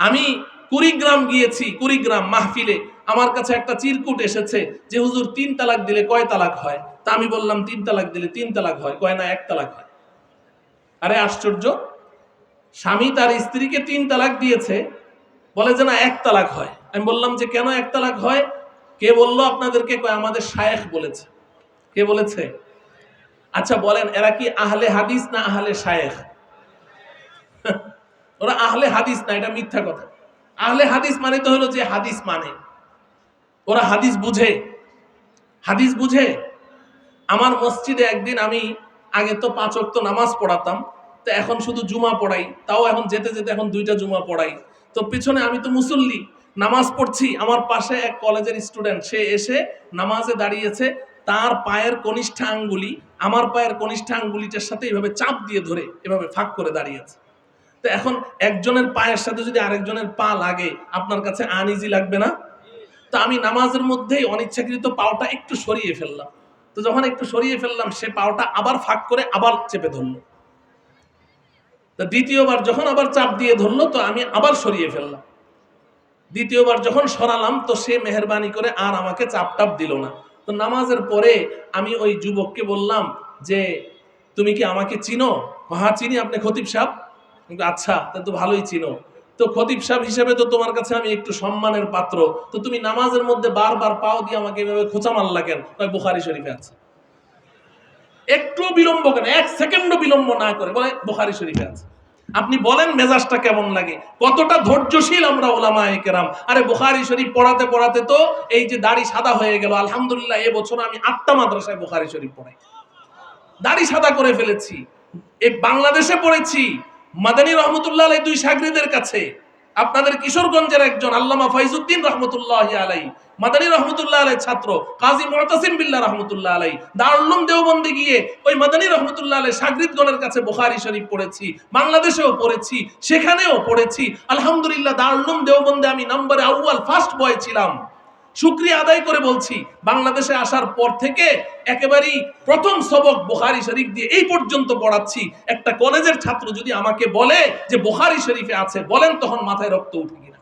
আমি কুড়িগ্রাম গিয়েছি, কুড়িগ্রাম মাহফিলে। আমার কাছে একটা চিরকুট এসেছে যে হুজুর তিন তালাক দিলে কয় তালাক হয়? তা আমি বললাম, তিন তালাক দিলে তিন তালাক হয়, কয় না এক তালাক হয়। আরে আশ্চর্য! স্বামী তার স্ত্রীকে তিন তালাক দিয়েছে, বলে যে না, এক তালাক হয়। আমি বললাম যে কেন এক তালাক হয়? কে বলল আপনাদেরকে? কয়, আমাদের শায়েখ বলেছে। কে বলেছে? আচ্ছা বলেন, এরা কি আহলে হাদিস না আহলে শায়েখ? ওরা আহলে হাদিস না, এটা মিথ্যা কথা। আহলে হাদিস মানে তো হলো যে হাদিস মানে। ওরা হাদিস বুঝে। হাদিস বুঝে। আমার মসজিদে একদিন আমি আগে তো পাঁচ ওয়াক্ত নামাজ পড়াতাম, তো এখন শুধু জুমা পড়াই, তাও এখন যেতে যেতে এখন দুইটা জুমা পড়াই। তো পিছনে আমি তো মুসল্লি, নামাজ পড়ছি, আমার পাশে এক কলেজের স্টুডেন্ট, সে এসে নামাজে দাঁড়িয়েছে, তার পায়ের কনিষ্ঠা আঙ্গুলি, আমার পায়ের কনিষ্ঠা আঙ্গুলিটার সাথে এভাবে চাপ দিয়ে ধরে এভাবে ফাঁক করে দাঁড়িয়েছে। তো এখন একজনের পায়ের সাথে যদি আরেকজনের পা লাগে, আপনার কাছে আনইজি লাগবে না? তো আমি নামাজের মধ্যেই অনিচ্ছাকৃত পাওটা একটু সরিয়ে ফেললাম। তো যখন একটু সরিয়ে ফেললাম, সে পাওটা আবার ফাঁক করে আবার চেপে ধরলো। তো দ্বিতীয়বার যখন আবার চাপ দিয়ে ধরলো, তো আমি আবার সরিয়ে ফেললাম। দ্বিতীয়বার যখন সরালাম, তো সে মেহরবানি করে আর আমাকে চাপ টাপ দিল না। তো নামাজের পরে আমি ওই যুবককে বললাম যে, তুমি কি আমাকে চিনো? হ্যাঁ চিনি আপনি খতিব সাহেব। আচ্ছা তা তো ভালোই চিনো তো খতিব সাহেব হিসেবে তো তোমার কাছে আমি একটু সম্মানের পাত্র। তো তুমি নামাজের মধ্যে বারবার পাও দিয়ে আমাকে এভাবে খোঁচা মারলা কেন? বুখারি শরীফে আছে। একটু বিলম্ব কেন? এক সেকেন্ডও বিলম্ব না করে বলে বুখারি শরীফে আছে। আপনি বলেন মেজাজটা কেমন লাগে? কতটা ধৈর্যশীল আমরা ওলামা কেরাম। আরে বুখারি শরীফ পড়াতে পড়াতে তো এই যে দাড়ি সাদা হয়ে গেল, আলহামদুলিল্লাহ এবছর আমি আটটা মাদ্রাসায় বুখারি শরীফ পড়াই। দাড়ি সাদা করে ফেলেছি। এই বাংলাদেশে পড়েছি। মাদানী রহমতুল্লাহ দুই সাগরিদের কাছে, আপনাদের কিশোরগঞ্জের একজন আল্লামা ফাইজুদ্দিন রহমতুল্লাহ আলাই মাদানী রহমতুল্লাহ আলাই ছাত্র কাজী মুতাসিম বিল্লাহ রহমতুল্লাহ আলাই দারুল্লুম দেওবন্দে গিয়ে ওই মাদানী রহমতুল্লাহ আলাই সাগরিদগণের কাছে বুখারী শরীফ পড়েছি, বাংলাদেশেও পড়েছি, সেখানেও পড়েছি। আলহামদুলিল্লাহ দারুল্লুম দেওবন্দে আমি নম্বরে আউয়াল ফার্স্ট বয় ছিলাম। শুক্রিয়া আদায় করে বলছি, বাংলাদেশে আসার পর থেকে একেবারেই প্রথম সবক বুখারি শরীফ দিয়ে এই পর্যন্ত পড়াচ্ছি। একটা কলেজের ছাত্র যদি আমাকে বলে যে বুখারি শরীফে আছে, বলেন তখন মাথায় রক্ত উঠে কিনা?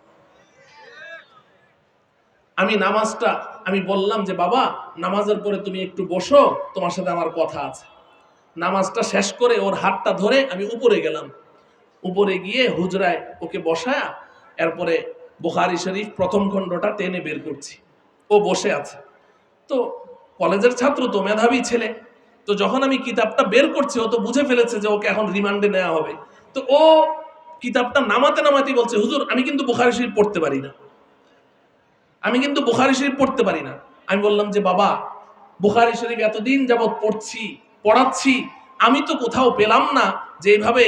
আমি নামাজটা, আমি বললাম যে, বাবা, নামাজের পরে তুমি একটু বসো, তোমার সাথে আমার কথা আছে। নামাজটা শেষ করে ওর হাতটা ধরে আমি উপরে গেলাম। উপরে গিয়ে হুজরায় ওকে বসায়া, এরপরে বুখারি শরীফ প্রথম খণ্ডটা টেনে বের করছি। ও বসে আছে। তো কলেজের ছাত্র তো, মেধাবী ছেলে। তো যখন আমি কিতাবটা বের করছি, ও তো বুঝে ফেলেছে যে ওকে এখন রিমান্ডে নেওয়া হবে। তো ও কিতাবটা নামাতে নামাতেই বলছে, হুজুর, আমি কিন্তু বুখারি শরীফ পড়তে পারি না। আমি কিন্তু বুখারি শরীফ পড়তে পারি না। আমি বললাম যে, বাবা, বুখারি শরীফ এতদিন যাবৎ পড়ছি, পড়াচ্ছি। আমি তো কোথাও পেলাম না যে এইভাবে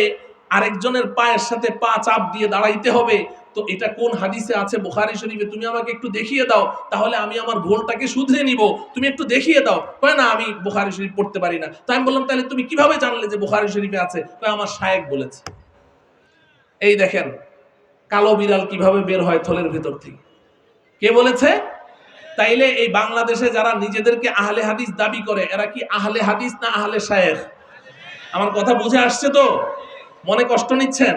আরেকজনের পায়ের সাথে পা চাপ দিয়ে দাঁড়াইতে হবে। তো এটা কোন হাদিসে আছে? বুখারি শরীফে তুমি আমাকে একটু দেখিয়ে দাও, তাহলে আমি আমার ভুলটাকে শুধরে নিব। তুমি একটু দেখিয়ে দাও। কয়, না, আমি বুখারি শরীফ পড়তে পারি না। তো আমি বললাম, তাহলে তুমি কীভাবে জানলে যে বুখারি শরীফে আছে? কয়, আমার শায়েক বলেছে। এই দেখেন, কালো বিড়াল কীভাবে বের হয় থলের ভেতর থেকে? কে বলেছে? তাইলে এই বাংলাদেশে যারা নিজেদেরকে আহলে হাদিস দাবি করে, এরা কি আহলে হাদিস না আহলে শায়েখ? আমার কথা বুঝে আসছে তো? মনে কষ্ট নিচ্ছেন?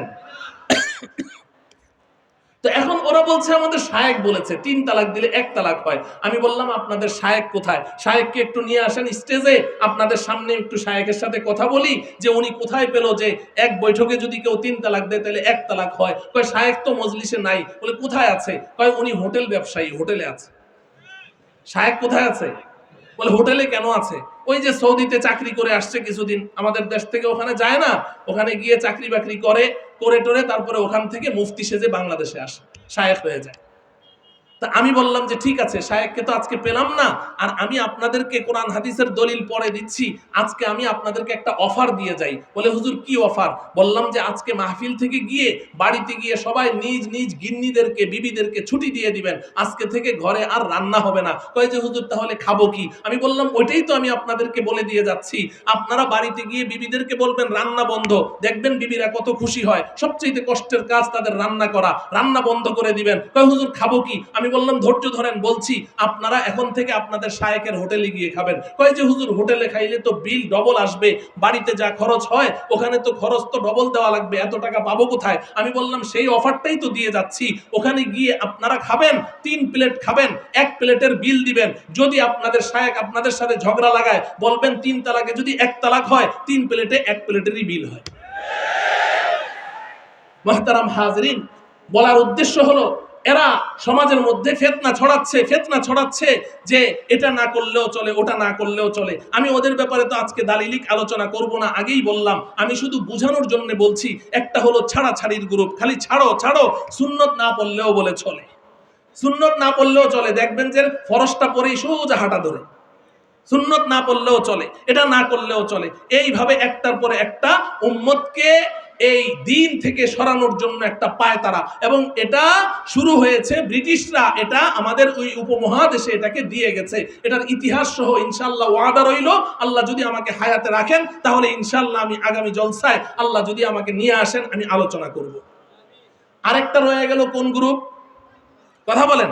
তো এখন ওরা বলছে, আমাদের শায়েক বলেছে, তিন তালাক দিলে এক তালাক হয়। আমি বললাম, আপনাদের শায়েক কোথায়? শায়েককে একটু নিয়ে আসেন স্টেজে, আপনাদের সামনে একটু শায়েকের সাথে কথা বলি, যে উনি কোথায় পেল যে এক বৈঠকে যদি কেউ তিন তালাক দেয়, তাহলে এক তালাক হয়। কয়, শায়েক তো মজলিসে নাই। বলে, কোথায় আছে? কয়, উনি হোটেল ব্যবসায়ী, হোটেলে আছে। শায়েক কোথায় আছে? বলে, হোটেলে কেন আছে? ওই যে সৌদিতে চাকরি করে আসছে কিছুদিন। আমাদের দেশ থেকে ওখানে যায় না। ওখানে গিয়ে চাকরি বাকরি করে করে টোরে তারপরে ওখান থেকে মুফতি সেজে বাংলাদেশে আসে। শায়েক হয়ে যায়। তা আমি বললাম যে, ঠিক আছে, শায়েককে তো আজকে পেলাম না। আর আমি আপনাদেরকে কোরআন হাদিসের দলিল পরে দিচ্ছি। আজকে আমি আপনাদেরকে একটা অফার দিয়ে যাই। বলে, হুজুর, কি অফার? বললাম যে, আজকে মাহফিল থেকে গিয়ে, বাড়িতে গিয়ে সবাই নিজ নিজ গিন্নিদেরকে, বিবিদেরকে ছুটি দিয়ে দিবেন। আজকে থেকে ঘরে আর রান্না হবে না। কয়ে যে, হুজুর, তাহলে খাব কি? আমি বললাম, ওইটাই তো আমি আপনাদেরকে বলে দিয়ে যাচ্ছি। আপনারা বাড়িতে গিয়ে বিবিদেরকে বলবেন, রান্না বন্ধ। দেখবেন বিবিরা কত খুশি হয়। সবচেয়ে কষ্টের কাজ তাদের রান্না করা। রান্না বন্ধ করে দিবেন। কয়, হুজুর, খাব কি? আমি বললাম, ধৈর্য ধরেন, বলছি, আপনারা এখন থেকে আপনাদের শায়েকের হোটেলে গিয়ে খাবেন। কয় যে, হুজুর, হোটেলে খাইলে তো বিল ডবল আসবে, বাড়িতে যা খরচ হয়, ওখানে তো খরচ তো ডবল দেওয়া লাগবে, এত টাকা পাবো কোথায়? আমি বললাম, সেই অফারটাই তো দিয়ে যাচ্ছি, ওখানে গিয়ে আপনারা খাবেন, তিন প্লেট খাবেন, এক প্লেটের বিল দিবেন। যদি আপনাদের শায়েক আপনাদের সাথে ঝগড়া লাগায়, বলবেন তিন তালাকে যদি এক তালাক হয়, তিন প্লেটে এক প্লেটেরই বিল হয়। মহতারাম হাজরিন, বলার উদ্দেশ্য হলো এরা সমাজের মধ্যে ফেতনা ছড়াচ্ছে ফেতনা ছড়াচ্ছে যে এটা না করলেও চলে, ওটা না করলেও চলে। আমি ওদের ব্যাপারে তো আজকে দালিলিক আলোচনা করব না, আগেই বললাম। আমি শুধু বুঝানোর জন্য বলছি, একটা হলো ছাড়া ছাড়ির গ্রুপ। খালি ছাড়ো ছাড়ো, সুন্নত না পড়লেও বলে চলে। সুন্নত না পড়লেও চলে। দেখবেন যে ফরসটা পরেই সোজা হাঁটা ধরে। সুন্নত না পড়লেও চলে। এটা না করলেও চলে। এইভাবে একটার পরে একটা উম্মতকে এই দিন থেকে সরানোর জন্য একটা পায় তারা। এবং এটা শুরু হয়েছে ব্রিটিশরা, এটা আমাদের ওই উপমহাদেশে এটাকে দিয়ে গেছে। এটার ইতিহাস সহ ইনশাল্লাহ ওয়াদা রইল। আল্লাহ যদি আমাকে হায়াতে রাখেন, তাহলে ইনশাল্লাহ আমি আগামী জলসায় আল্লাহ যদি আমাকে নিয়ে আসেন, আমি আলোচনা করব। আরেকটা রয়ে গেল কোন গ্রুপ কথা বলেন।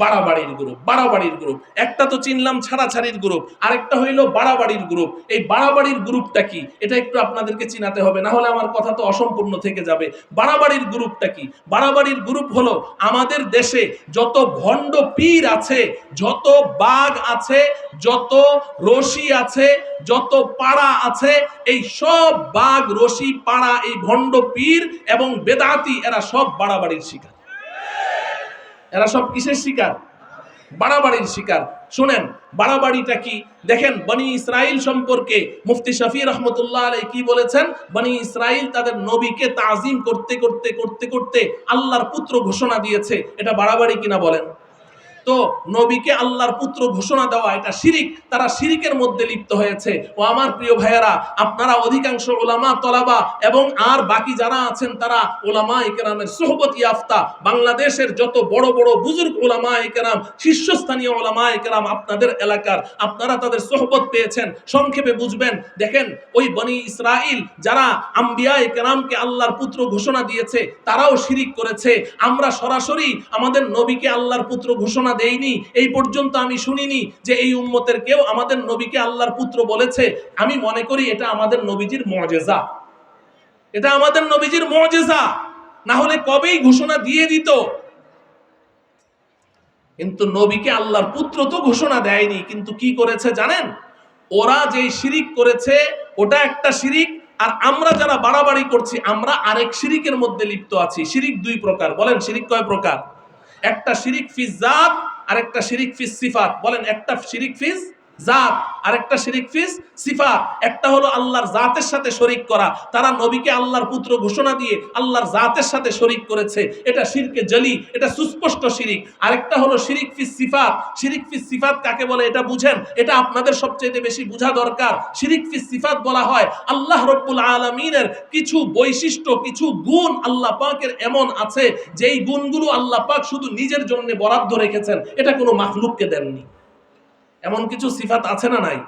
বাড়াবাড়ির গ্রুপ বাড়াবাড়ির গ্রুপ একটা তো চিনলাম ছাড়াছাড়ির গ্রুপ আরেকটা হইল বাড়াবাড়ির গ্রুপ এই বাড়াবাড়ির গ্রুপটা কি? এটা একটু আপনাদেরকে চিনাতে হবে, না হলে আমার কথা তো অসম্পূর্ণ থেকে যাবে। বাড়াবাড়ির গ্রুপটা কি? বাড়াবাড়ির গ্রুপ হলো আমাদের দেশে যত ভণ্ড পীর আছে, যত বাঘ আছে, যত রশি আছে, যত পাড়া আছে, এই সব বাঘ, রশি, পাড়া, এই ভণ্ড পীর এবং বেদাতি, এরা সব বাড়াবাড়ির শিকার। এরা সব কিসের শিকার? বাড়াবাড়ির শিকার। শোনেন, বাড়াবাড়িটা কি? দেখেন, বনি ইসরায়েল সম্পর্কে মুফতি শফি রহমতুল্লাহ আলাই কি বলেছেন? বনি ইসরায়েল তাদের নবীকে তাজিম করতে করতে করতে করতে আল্লাহর পুত্র ঘোষণা দিয়েছে। এটা বাড়াবাড়ি কিনা বলেন? তো নবীকে আল্লাহর পুত্র ঘোষণা দেওয়া, এটা শিরিক। তারা শিরিকের মধ্যে লিপ্ত হয়েছে। ও আমার প্রিয় ভাইয়েরা, আপনারা অধিকাংশ ওলামা তলাবা এবং আর বাকি যারা আছেন, তারা ওলামা একরামের সোহবত ইয়াফতা। বাংলাদেশের যত বড় বড় বুজুর্গ ওলামা একরাম শীর্ষস্থানীয় ওলামা একরাম আপনাদের এলাকার, আপনারা তাদের সোহবত পেয়েছেন। সংক্ষেপে বুঝবেন, দেখেন, ওই বনি ইসরাইল যারা আম্বিয়া একরামকে আল্লাহর পুত্র ঘোষণা দিয়েছে, তারাও শিরিক করেছে। আমরা সরাসরি আমাদের নবীকে আল্লাহর পুত্র ঘোষণা দেইনি, এই পর্যন্ত আমি শুনিনি যে এই উম্মতের কেউ আমাদের নবীকে আল্লাহর পুত্র বলেছে। আমি মনে করি এটা আমাদের নবীজির মজেজা। এটা আমাদের নবীজির মজেজা। না হলে কবেই ঘোষণা দিয়ে দিত। কিন্তু নবীকে আল্লাহর পুত্র তো ঘোষণা দেয়নি। কিন্তু কি করেছে জানেন? ওরা যেই শিরিক করেছে, ওটা একটা শিরিক। আর আমরা যারা বাড়াবাড়ি করছি, আমরা আরেক শিরিকের মধ্যে লিপ্ত আছি। শিরিক দুই প্রকার। বলেন, শিরিক কয় প্রকার? একটা শিরিক ফিজ জাত আর একটা শিরিক ফিজ সিফাত। বলেন একটা শিরিক ফিস জাত আর একটা শিরিক ফিস, সিফাত। একটা হলো আল্লাহর জাতের সাথে শরিক করা। তারা নবীকে আল্লাহর পুত্র ঘোষণা দিয়ে আল্লাহর জাতের সাথে শরিক করেছে। এটা শিরকে জলি, এটা সুস্পষ্ট শিরিক। আরেকটা হলো শিরিক ফিস, সিফাত। শিরিক ফিস, সিফাত কাকে বলে? এটা বুঝেন। এটা আপনাদের সবচেয়ে বেশি বোঝা দরকার। শিরিক ফিস, সিফাত বলা হয় আল্লাহ রব্বুল আলমিনের কিছু বৈশিষ্ট্য, কিছু গুণ আল্লাহ পাকের এমন আছে, যেই গুণগুলো আল্লাহ পাক শুধু নিজের জন্য বরাদ্দ রেখেছেন। এটা কোনো মাখলুককে দেননি। এমন কিছু সিফাত আছে না নাই?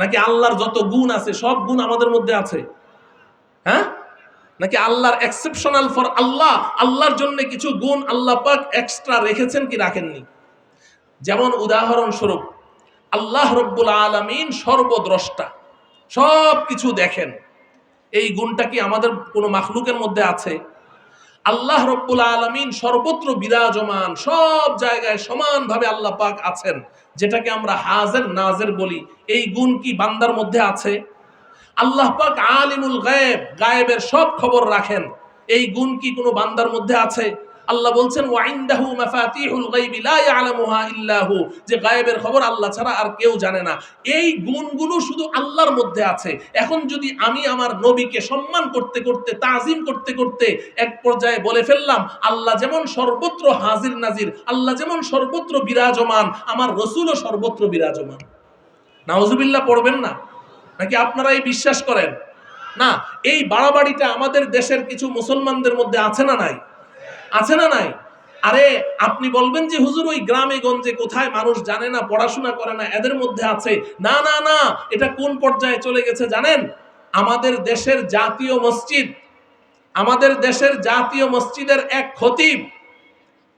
নাকি আল্লাহর যত গুণ আছে, সব গুণ আমাদের মধ্যে আছে? হ্যাঁ? নাকি আল্লাহর এক্সেপশনাল ফর আল্লাহ, আল্লাহর জন্য কিছু গুণ আল্লাহ পাক এক্সট্রা রেখেছেন কি রাখেননি? যেমন উদাহরণস্বরূপ, আল্লাহ রব্বুল আলমিন সর্বদ্রষ্টা সব কিছু দেখেন। এই গুণটা কি আমাদের কোনো মাখলুকের মধ্যে আছে? আল্লাহ রব্বুল আলমিন সর্বত্র বিরাজমান, সব জায়গায় সমানভাবে আল্লাহ পাক আছেন, যেটাকে আমরা হাজের, নাজের বলি। এই গুণ কি বান্দার মধ্যে আছে? আল্লাহ পাক আলিমুল গায়েব, গায়েবের সব খবর রাখেন। এই গুণ কি কোনো বান্দার মধ্যে আছে? আল্লাহ বলছেন, ওয়াইন্দাহু মাফাতিহুল গায়বি লা ইয়ালামুহা ইল্লাহু যে গায়েবের খবর আল্লাহ ছাড়া আর কেউ জানে না। এই গুণগুলো শুধু আল্লাহর মধ্যে আছে। এখন যদি আমি আমার নবীকে সম্মান করতে করতে, তাজিম করতে করতে এক পর্যায়ে বলে ফেললাম, আল্লাহ যেমন সর্বত্র হাজির নাজির, আল্লাহ যেমন সর্বত্র বিরাজমান, আমার রসুলও সর্বত্র বিরাজমান। নাউজুবিল্লাহ, পড়বেন না? নাকি আপনারা এই বিশ্বাস করেন? না, এই বাড়াবাড়িটা আমাদের দেশের কিছু মুসলমানদের মধ্যে আছে না নাই? আছে না নাই? আরে, আপনি বলবেন যে, হুজুর, ওই গ্রামে, গঞ্জে কোথায়? মানুষ জানে না, পড়াশোনা করে না, এদের মধ্যে আছে। না না না, এটা কোন পর্যায়ে চলে গেছে জানেন? আমাদের দেশের জাতীয় মসজিদ, আমাদের দেশের জাতীয় মসজিদের এক খতিব,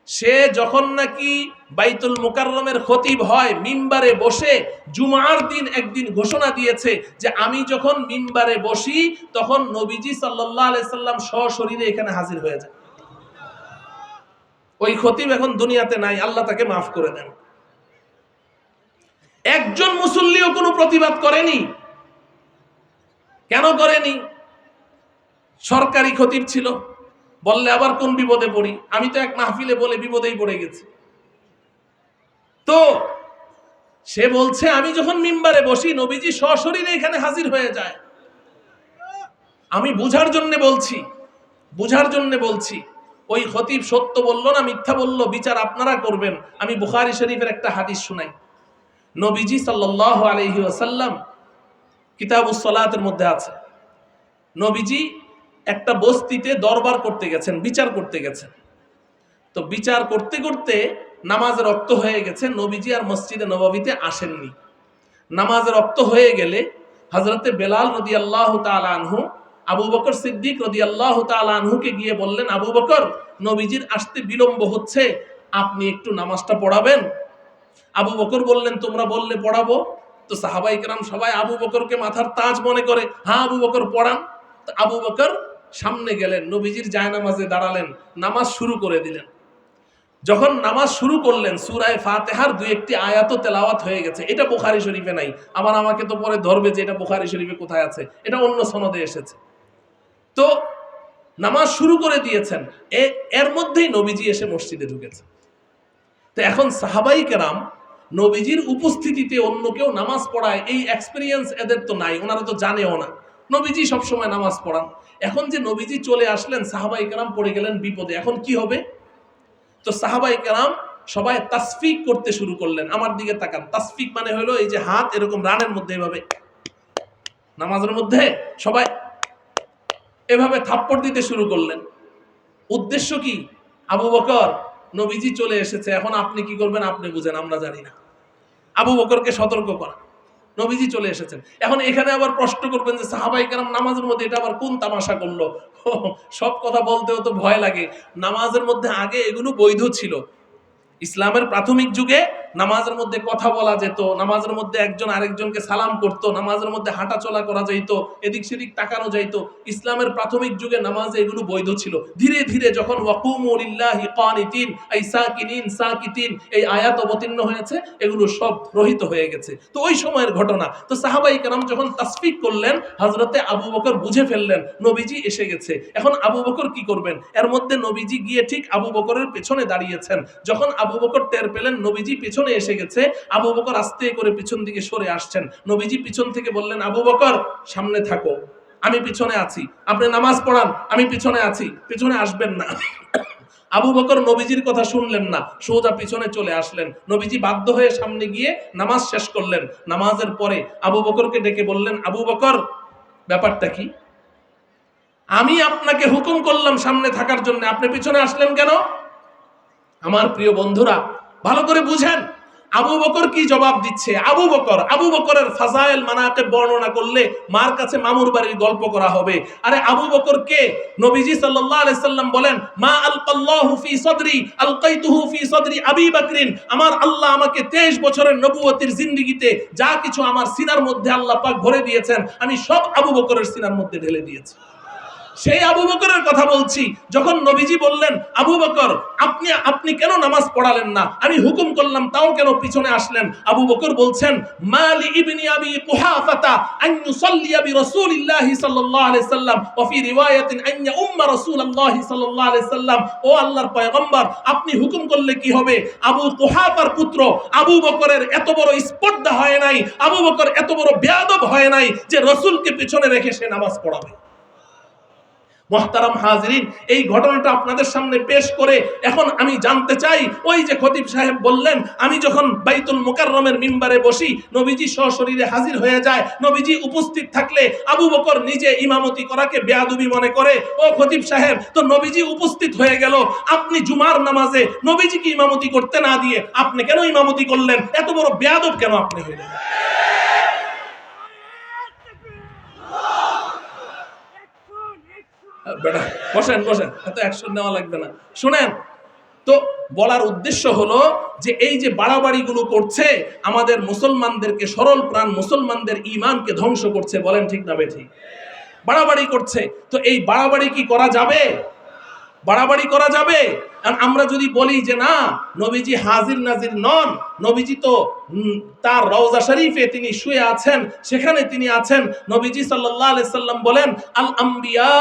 সে যখন নাকি বাইতুল মুকাররমের খতিব হয়, মিম্বারে বসে জুমার দিন একদিন ঘোষণা দিয়েছে যে, আমি যখন মিম্বারে বসি, তখন নবীজি সাল্লাল্লাহু আলাইহি সাল্লাম সশরীরে এখানে হাজির হয়ে যায় ওই খতিব এখন দুনিয়াতে নাই, আল্লাহ তাকে মাফ করে দেন। একজন মুসল্লিও কোনো প্রতিবাদ করেনি। কেন করেনি? সরকারি খতিব ছিল, বললে আবার কোন বিপদে পড়ি? আমি তো এক মাহফিলে বলে বিপদেই পড়ে গেছি। তো সে বলছে, আমি যখন মিম্বারে বসি, নবীজি সশরীরে এখানে হাজির হয়ে যায়। আমি বুঝার জন্য বলছি, বুঝার জন্য বলছি ওই খতিব সত্য বলল না মিথ্যা বলল? বিচার আপনারা করবেন। আমি বুখারি শরীফের একটা হাদিস শুনাই। নবীজি সাল্লাল্লাহু আলাইহি ওয়াসাল্লাম কিতাবুস সালাতের মধ্যে আছে। নবীজি একটা বস্তিতে দরবার করতে গেছেন, বিচার করতে গেছেন। তো বিচার করতে করতে নামাজের রক্ত হয়ে গেছে, নবীজি আর মসজিদে নবাবিতে আসেননি। নামাজের রক্ত হয়ে গেলে হজরতে বেলাল নদী আল্লাহ আনহু আবু বকর সিদ্দিক রদি আল্লাহ আনহুকে গিয়ে বললেন, আবু বকর, নবীজির আসতে বিলম্ব হচ্ছে, আপনি একটু নামাজটা পড়াবেন? আবু বকর বললেন, তোমরা বললে পড়াবো। তো সাহাবাই কেরাম সবাই আবু বকরকে মাথার তাজ মনে করে হ্যাঁ আবু বকর, পড়ান। তো আবু বকর সামনে গেলেন, নবীজির জায়নামাজে দাঁড়ালেন, নামাজ শুরু করে দিলেন। যখন নামাজ শুরু করলেন, সুরায় ফাতেহার দুই একটি আয়াত তেলাওয়াত হয়ে গেছে। এটা বুখারি শরীফে নাই। আবার আমাকে তো পরে ধরবে যে এটা বুখারি শরীফে কোথায় আছে। এটা অন্য সনদে এসেছে। তো নামাজ শুরু করে দিয়েছেন। এর মধ্যেই নবীজি এসে মসজিদে ঢুকেছে তো এখন সাহাবাই কেরাম নবীজির উপস্থিতিতে অন্য কেউ নামাজ পড়ায়, এই এক্সপিরিয়েন্স এদের তো নাই, ওনারা তো জানেও না। নবীজি সবসময় নামাজ পড়ান। এখন যে নবীজি চলে আসলেন, সাহাবাই কেরাম পড়ে গেলেন বিপদে। এখন কি হবে? তো সাহাবাই কেরাম সবাই তাসফিক করতে শুরু করলেন। আমার দিকে তাকান। তাসফিক মানে হলো এই যে হাত এরকম রানের মধ্যে এভাবে, নামাজের মধ্যে সবাই এভাবে থাপ্পড় দিতে শুরু করলেন। উদ্দেশ্য কি? আবু বকর, নবীজি চলে এসেছে, এখন আপনি কি করবেন আপনি বুঝেন, আমরা জানি না। আবু বকরকে সতর্ক করা। নবীজি চলে এসেছেন। এখন এখানে আবার প্রশ্ন করবেন যে, সাহাবাই কেরাম নামাজের মধ্যে এটা আবার কোন তামাশা করল? সব কথা বলতেও তো ভয় লাগে। নামাজের মধ্যে আগে এগুলো বৈধ ছিল। ইসলামের প্রাথমিক যুগে নামাজের মধ্যে কথা বলা যেত, নামাজের মধ্যে একজন আরেকজনকে সালাম করত, নামাজের মধ্যে হাঁটা চলা করা যাইত, এদিক সেদিক তাকানো যাইত। ইসলামের প্রাথমিক যুগে নামাজে এগুলো বৈধ ছিল। ধীরে ধীরে যখন ওয়াকুমু কানিতিন এই আয়াত অবতীর্ণ হয়েছে, এগুলো সব রহিত হয়ে গেছে। তো ওই সময়ের ঘটনা, তো সাহাবাই কারাম যখন তাসফিক করলেন হজরতে আবু বকর বুঝে ফেললেন, নবীজি এসে গেছে। এখন আবু বকর কি করবেন? এর মধ্যে নবীজি গিয়ে ঠিক আবু বকরের পেছনে দাঁড়িয়েছেন। যখন আবু বকর টের পেলেন, নবীজি পেছনে এসে গেছে। আবু বকর আস্তে করে পিছন দিকে সরে আসছেন। নবীজি পিছন থেকে বললেন, আবু বকর, সামনে থাকো। আমি পিছনে আছি। আপনি নামাজ পড়ান, আমি পিছনে আছি। পিছনে আসবেন না। আবু বকর নবীজির কথা শুনলেন না। সোজা পিছনে চলে আসলেন। নবীজি বাধ্য হয়ে সামনে গিয়ে নামাজ শেষ করলেন। নামাজের পরে আবু বকরকে ডেকে বললেন, আবু বকর, ব্যাপারটা কি? আমি আপনাকে হুকুম করলাম সামনে থাকার জন্য। আপনি পিছনে আসলেন কেন? আমার প্রিয় বন্ধুরা, ভালো করে বুঝেন, আবু বকর কি জবাব দিচ্ছে? আবু বকর, আবু বকরের ফাজাইল মানাকে বর্ণনা করলে মার কাছে মামুর বাড়ির গল্প করা হবে। আরে আবু বকর কে? নবীজি সাল্লাল্লাহু আলাইহি সাল্লাম বলেন, মা আলকাল্লাহু ফি সদরি, আলকাইতুহু ফি সদরি আবি বকরিন। আমার আল্লাহ আমাকে 23 বছরের নবুয়তির জিন্দেগিতে যা কিছু আমার সিনার মধ্যে আল্লাহ পাক ভরে দিয়েছেন, আমি সব আবু বকরের সিনার মধ্যে ঢেলে দিয়েছি। সেই আবু বকরের কথা বলছি। যখন নবীজি বললেন, আবু বকর, আপনি আপনি কেন নামাজ পড়ালেন না? আমি হুকুম করলাম, তাও কেন পিছনে আসলেন? আবু বকর বলছেন, মালি ইবনি আবি কুহাফাতা আন ইউসাল্লি বি রাসূলিল্লাহি সাল্লাল্লাহু আলাইহি সাল্লাম, ওয়া ফি রিওয়ায়াতিন আন রাসূলুল্লাহি সাল্লাল্লাহু আলাইহি সাল্লাম। ও আল্লাহর পয়গম্বর, আপনি হুকুম করলে কি হবে? আবু কুহাফার পুত্র, আবু বকরের এত বড় স্পর্ধা হয় নাই, আবু বকর এত বড় বেয়াদব হয় নাই যে রসূলকে পিছনে রেখে সে নামাজ পড়াবে। মহতারাম হাজরিন, এই ঘটনাটা আপনাদের সামনে পেশ করে এখন আমি জানতে চাই, ওই যে খতিব সাহেব বললেন, আমি যখন বাইতুল মুকাররমের মিম্বারে বসি, নবীজি সশরীরে হাজির হয়ে যায়, নবীজি উপস্থিত থাকলে আবু বকর নিজে ইমামতি করাকে বেয়াদবি মনে করে, ও খতিব সাহেব, তো নবীজি উপস্থিত হয়ে গেল, আপনি জুমার নামাজে নবীজিকে ইমামতি করতে না দিয়ে আপনি কেন ইমামতি করলেন? এত বড় বেয়াদব কেন আপনি হইলেন বেটা, বসেন বসেন, এত অ্যাকশন নেওয়া লাগবে না। শোনেন, তো বলার উদ্দেশ্য হলো যে এই যে বাড়াবাড়িগুলো করছে, আমাদের মুসলমানদেরকে সরল প্রাণ, মুসলমানদের ইমানকে ধ্বংস করছে, বলেন ঠিক না বেঠিক বাড়াবাড়ি করছে, তো এই বাড়াবাড়ি কি করা যাবে? বাড়াবাড়ি করা যাবে? আর আমরা যদি বলি যে না, নবীজি হাজির নাজির নন, নবীজি তো তার রওজা শরীফে তিনি শুয়ে আছেন, সেখানে তিনি আছেন। নবীজি সাল্লাল্লাহু আলাইহি সাল্লাম বলেন, আল আম্বিয়া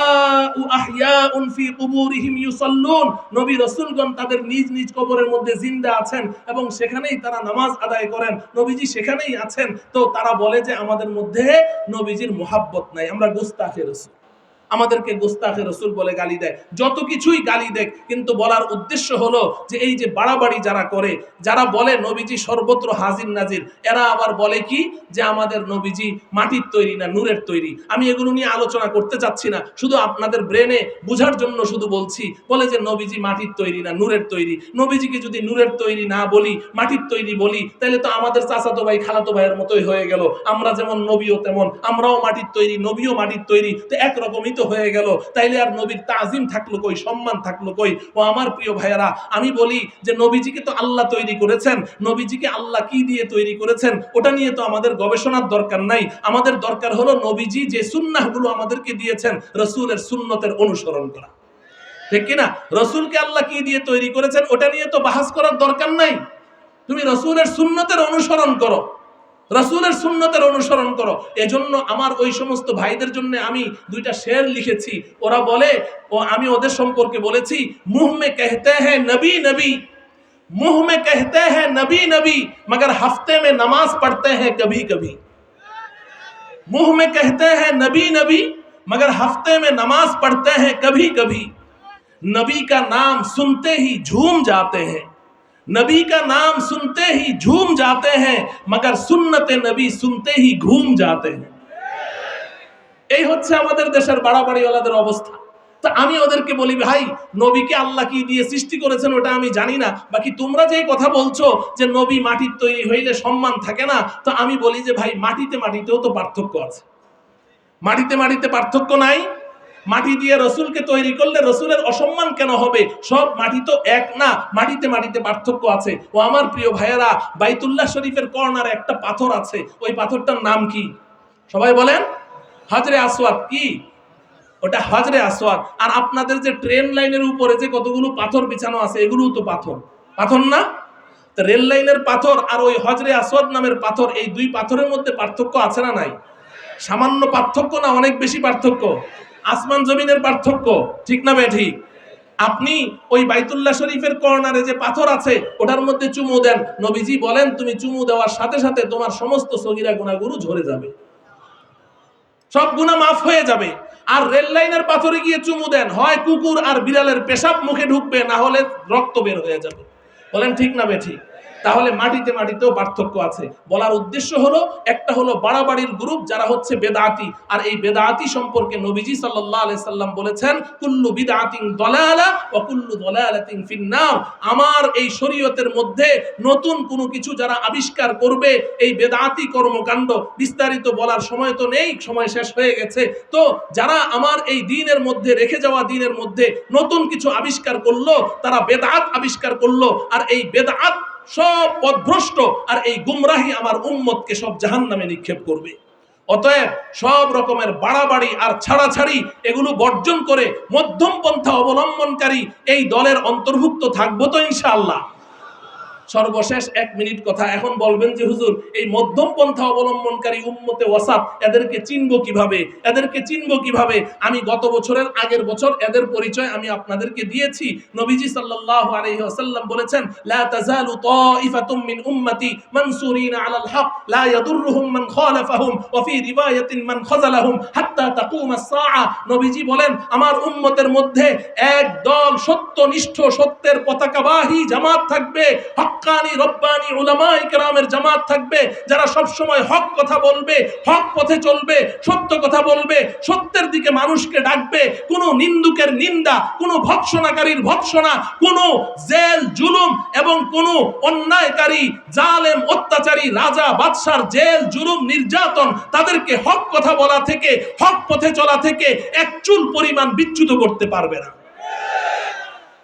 উ আহইয়াউন ফি কুবুরিহিম ইউসাল্লুন। নবী রাসূলগণ তাদের নিজ নিজ কবরের মধ্যে জিন্দা আছেন এবং সেখানেই তারা নামাজ আদায় করেন। নবীজি সেখানেই আছেন। তো তারা বলে যে আমাদের মধ্যে নবীজির মোহাব্বত নাই, আমরা গুস্তাখে রাসূল। আমাদেরকে গোস্তাখে রসুল বলে গালি দেয়। যত কিছুই গালি দেয় কিন্তু বলার উদ্দেশ্য হলো যে এই যে বাড়াবাড়ি যারা করে, যারা বলে নবীজি সর্বত্র হাজির নাজির, এরা আবার বলে কি? যে আমাদের নবীজি মাটির তৈরি না নূরের তৈরি। আমি এগুলো নিয়ে আলোচনা করতে চাচ্ছি না। শুধু আপনাদের ব্রেনে বুঝার জন্য শুধু বলছি, বলে যে নবীজি মাটির তৈরি না নূরের তৈরি। নবীজিকে যদি নূরের তৈরি না বলি, মাটির তৈরি বলি, তাহলে তো আমাদের চাচাতো ভাই, খালাতো ভাইয়ের মতোই হয়ে গেল। আমরা যেমন নবীও তেমন, আমরাও মাটির তৈরি, নবীও মাটির তৈরি। তো একরকমই তো হয়ে গেল। তাইলে আর নবীর তাজিম থাকল কই, সম্মান থাকল কই? ও আমার প্রিয় ভাইয়েরা, আমি বলি যে নবীজিকে তো আল্লাহ তৈরি করেছেন, নবীজিকে আল্লাহ কি দিয়ে তৈরি করেছেন, ওটা নিয়ে তো আমাদের গবেষণার দরকার নাই। আমাদের দরকার হলো নবীজি যে সুন্নাহগুলো আমাদেরকে দিয়েছেন, রসুলের সুন্নতের অনুসরণ করা। ঠিক কিনা? রসুলকে আল্লাহ কি দিয়ে তৈরি করেছেন, ওটা নিয়ে তো বাহাস করার দরকার নাই। তুমি রসুলের সুন্নতের অনুসরণ করো। রসুলের সুন্নতের অনুসরণ করো এজন্য আমার ওই সমস্ত ভাইদের জন্য আমি দুইটা শের লিখেছি ওরা বলে ও আমি ওদের সম্পর্কে বলেছি মুহ মে कहते हैं नबी नबी मुंह में कहते हैं नबी नबी मगर हफ्ते में नमाज पढ़ते हैं कभी कभी मुंह में कहते हैं नबी नबी मगर हफ्ते में नमाज पढ़ते हैं कभी कभी नबी का नाम सुनते ही झूम जाते हैं नबी का नाम सुनते ही झूम जाते हैं मगर सुन्नत नबी सुनते ही घूम जाते हैं এই হচ্ছে আমাদের দেশের বাড়াবাড়িওয়ালাদের অবস্থা তা আমি ওদেরকে বলি ভাই নবীকে আল্লাহ কি দিয়ে সৃষ্টি করেছেন ওটা আমি জানি না বাকি তোমরা যে কথা বলছো যে নবী মাটির তৈরি হইলে সম্মান থাকে না তো আমি বলি যে ভাই মাটিতে মাটিতেও তো পার্থক্য আছে মাটিতে মাটিতে পার্থক্য নাই মাটি দিয়ে রসুলকে তৈরি করলে রসুলের অসম্মান কেন হবে? সব মাটি তো এক না, মাটিতে মাটিতে পার্থক্য আছে। ও আমার প্রিয় ভাইয়েরা, বাইতুল্লাহ শরীফের কর্নারে একটা পাথর আছে। ওই পাথরটার নাম কি? সবাই বলেন, হাজরে আসওয়াদ কি? ওটা হাজরে আসওয়াদ। আর আপনাদের যে ট্রেন লাইনের উপরে যে কতগুলো পাথর বিছানো আছে, এগুলোও তো পাথর। পাথর না? রেল লাইনের পাথর আর ওই হজরে আসওয়াদ নামের পাথর, এই দুই পাথরের মধ্যে পার্থক্য আছে না নাই? সামান্য পার্থক্য না, অনেক বেশি পার্থক্য? আসমান জমিনের পার্থক্য, ঠিক না বে ঠিক? আপনি ওই বাইতুল্লাহ শরীফের কর্নারে যে পাথর আছে, ওটার মধ্যে চুমু দেন। নবীজি বলেন, তুমি চুমু দেওয়ার সাথে সাথে তোমার সমস্ত সগিরা গুণাগুরু ঝরে যাবে। সব গুণা মাফ হয়ে যাবে। আর রেল লাইনের পাথরে গিয়ে চুমু দেন। হয় কুকুর আর বিড়ালের পেশাব মুখে ঢুকবে, না হলে রক্ত বের হয়ে যাবে। বলেন, ঠিক না বে ঠিক? তাহলে মাটিতে মাটিতেও পার্থক্য আছে। বলার উদ্দেশ্য হলো, একটা হলো বাড়াবাড়ির গ্রুপ যারা হচ্ছে বেদাতি। আর এই বেদাতি সম্পর্কে নবীজি সাল্লাল্লাহু আলাইহি সাল্লাম বলেছেন, কুল্লু বিদআতিন দলালা ওয়া কুল্লু দলালাতিন ফিন্নার। আমার এই শরীয়তের মধ্যে নতুন কোনো কিছু যারা আবিষ্কার করবে, এই বেদাতি কর্মকাণ্ড বিস্তারিত বলার সময় তো নেই, সময় শেষ হয়ে গেছে। তো যারা আমার এই দিনের মধ্যে, রেখে যাওয়া দিনের মধ্যে নতুন কিছু আবিষ্কার করল, তারা বেদাত আবিষ্কার করল, আর এই বেদাত সব পথভ্রষ্ট আর এই গুমরাহি আমার উম্মতকে সব জাহান নামে নিক্ষেপ করবে। অতএব সব রকমের বাড়াবাড়ি আর ছাড়াছাড়ি এগুলো বর্জন করে মধ্যম পন্থা অবলম্বনকারী এই দলের অন্তর্ভুক্ত থাকব তো ইনশাআল্লাহ। সর্বশেষ এক মিনিট কথা। এখন বলবেন যে, হুজুর, এই মধ্যম পন্থা অবলম্বনকারী উম্মতে ওয়াসাব এদেরকে চিনবো কীভাবে? এদেরকে চিনবো কীভাবে? আমি গত বছরের আগের বছর এদের পরিচয় আমি আপনাদেরকে দিয়েছি। নবীজি সাল্লাল্লাহু আলাইহি ওয়াসাল্লাম বলেছেন, লা তাজালু তাইফাতুম মিন উম্মতি মানসুরিনা আলাল হক, লা ইয়াদুররুহুম মান খালাফাহুম, ওয়া ফি রিওয়ায়াতিন মান খাযালাহুম হাত্তা তাকুমাস সাআ। নবীজি বলেন, আমার উম্মতের মধ্যে এক দল সত্যনিষ্ঠ সত্যের পতাকাবাহী জামাত থাকবে হক্কানি রব্বানি উলামাই কেরামের জামাত থাকবে, যারা সব সময় হক কথা বলবে, হক পথে চলবে, সত্য কথা বলবে, সত্যের দিকে মানুষকে ডাকবে, কোনো নিন্দুকের নিন্দা, কোনো ভৎসনাকারীর ভৎসনা, কোনো জেল, জুলুম এবং কোনো অন্যায়কারী, জালেম, অত্যাচারী, রাজা, বাদশার জেল, জুলুম, নির্যাতন তাদেরকে হক কথা বলা থেকে, হক পথে চলা থেকে এক চুল পরিমাণ বিচ্যুত করতে পারবে না।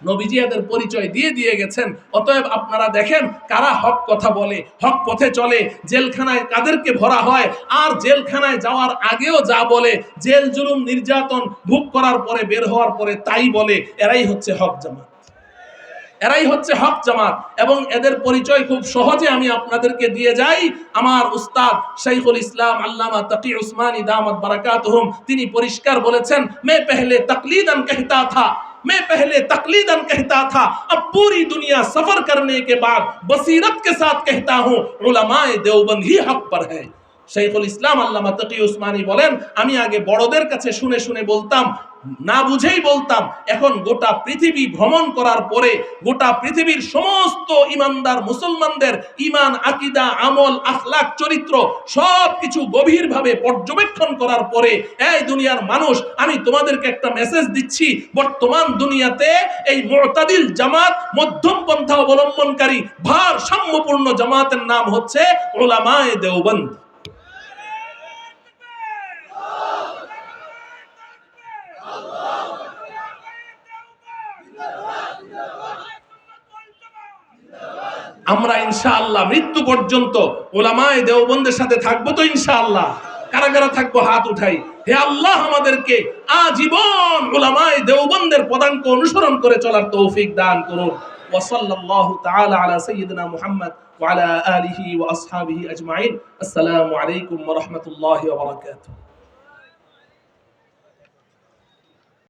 নবীজি এদের পরিচয় দিয়ে দিয়ে গেছেন। অতএব আপনারা দেখেন কারা হক কথা বলে, হক পথে চলে, জেলখানায় কাদেরকে ভরা হয়, আর জেলখানায় যাওয়ার আগেও যা বলে, জেল জুলুম, নির্যাতন, ভোগ করার পরে বের হওয়ার পরে তাই বলে, এরাই হচ্ছে হক জামাত। এরাই হচ্ছে হক জামাত। এবং এদের পরিচয় খুব সহজে আমি আপনাদেরকে দিয়ে যাই। আমার উস্তাদ শাইখুল ইসলাম আল্লামা তাকি উসমানী দামত বারাকাত তিনি পরিষ্কার বলেছেন, মে পেহলে তকলিদন কহতা থা मैं पहले तकलीदन कहता था, अब पूरी दुनिया सफ़र करने के बाद बसीरत के साथ कहता हूँ देवबंद ही हक पर है। শেখুল ইসলাম আল্লামা তকি উসমানী বলেন, আমি আগে বড়দের কাছে শুনে শুনে বলতাম, না বুঝেই বলতাম, এখন গোটা পৃথিবী ভ্রমণ করার পরে গোটা পৃথিবীর সমস্ত ইমানদার মুসলমানদের ইমান, আকিদা, আমল আখলাক চরিত্র সব কিছু গভীরভাবে পর্যবেক্ষণ করার পরে, এই দুনিয়ার মানুষ, আমি তোমাদেরকে একটা মেসেজ দিচ্ছি, বর্তমান দুনিয়াতে এই মোরতাদিল জামাত মধ্যম পন্থা অবলম্বনকারী ভারসাম্যপূর্ণ জামাতের নাম হচ্ছে ওলামায়ে দেওবন্দ। আমরা ইনশাআল্লাহ মৃত্যু পর্যন্ত ওলামায় দেওবন্দের সাথে থাকব তো ইনশাআল্লাহ। কারা কারা থাকব? হাত উঠাই। হে আল্লাহ আমাদেরকে আজীবন ওলামায় দেওবন্দের পদাঙ্ক অনুসরণ করে চলার তৌফিক দান করুন। ওয়াসাল্লাল্লাহু আলা সাইয়্যিদিনা মুহাম্মদ ওয়া আলা আলিহি ওয়া আসহাবিহি আজমাইন। আসসালামু আলাইকুম ওয়া